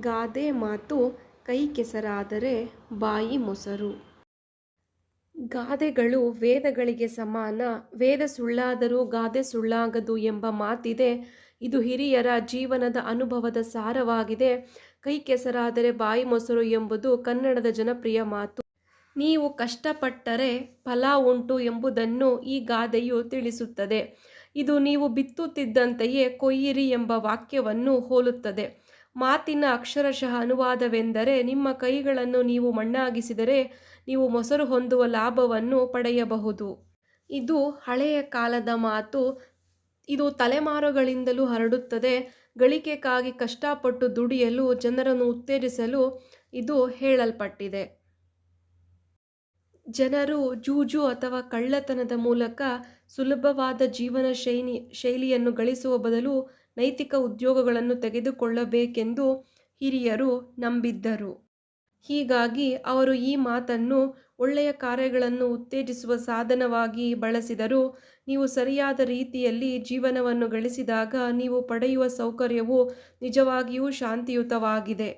ಗಾದೆ ಮಾತು ಕೈ ಕೆಸರಾದರೆ ಬಾಯಿ ಮೊಸರು. ಗಾದೆಗಳು ವೇದಗಳಿಗೆ ಸಮಾನ. ವೇದ ಸುಳ್ಳಾದರೂ ಗಾದೆ ಸುಳ್ಳಾಗದು ಎಂಬ ಮಾತಿದೆ. ಇದು ಹಿರಿಯರ ಜೀವನದ ಅನುಭವದ ಸಾರವಾಗಿದೆ. ಕೈ ಕೆಸರಾದರೆ ಬಾಯಿ ಮೊಸರು ಎಂಬುದು ಕನ್ನಡದ ಜನಪ್ರಿಯ ಮಾತು. ನೀವು ಕಷ್ಟಪಟ್ಟರೆ ಫಲ ಉಂಟು ಎಂಬುದನ್ನು ಈ ಗಾದೆಯು ತಿಳಿಸುತ್ತದೆ. ಇದು ನೀವು ಬಿತ್ತುತ್ತಿದ್ದಂತೆಯೇ ಕೊಯ್ಯಿರಿ ಎಂಬ ವಾಕ್ಯವನ್ನು ಹೋಲುತ್ತದೆ. ಮಾತಿನ ಅಕ್ಷರಶಃ ಅನುವಾದವೆಂದರೆ ನಿಮ್ಮ ಕೈಗಳನ್ನು ನೀವು ಮಣ್ಣಾಗಿಸಿದರೆ ನೀವು ಮೊಸರು ಹೊಂದುವ ಲಾಭವನ್ನು ಪಡೆಯಬಹುದು. ಇದು ಹಳೆಯ ಕಾಲದ ಮಾತು. ಇದು ತಲೆಮಾರುಗಳಿಂದಲೂ ಹರಡುತ್ತದೆ. ಗಳಿಕೆಗಾಗಿ ಕಷ್ಟಪಟ್ಟು ದುಡಿಯಲು, ಜನರನ್ನು ಉತ್ತೇಜಿಸಲು ಇದು ಹೇಳಲ್ಪಟ್ಟಿದೆ. ಜನರು ಜೂಜು ಅಥವಾ ಕಳ್ಳತನದ ಮೂಲಕ ಸುಲಭವಾದ ಜೀವನ ಶೈಲಿ, ಶೈಲಿಯನ್ನು ಗಳಿಸುವ ಬದಲು ನೈತಿಕ ಉದ್ಯೋಗಗಳನ್ನು ತೆಗೆದುಕೊಳ್ಳಬೇಕೆಂದು ಹಿರಿಯರು ನಂಬಿದ್ದರು. ಹೀಗಾಗಿ ಅವರು ಈ ಮಾತನ್ನು ಒಳ್ಳೆಯ ಕಾರ್ಯಗಳನ್ನು ಉತ್ತೇಜಿಸುವ ಸಾಧನವಾಗಿ ಬಳಸಿದರು. ನೀವು ಸರಿಯಾದ ರೀತಿಯಲ್ಲಿ ಜೀವನವನ್ನು ಗಳಿಸಿದಾಗ ನೀವು ಪಡೆಯುವ ಸೌಕರ್ಯವು ನಿಜವಾಗಿಯೂ ಶಾಂತಿಯುತವಾಗಿದೆ.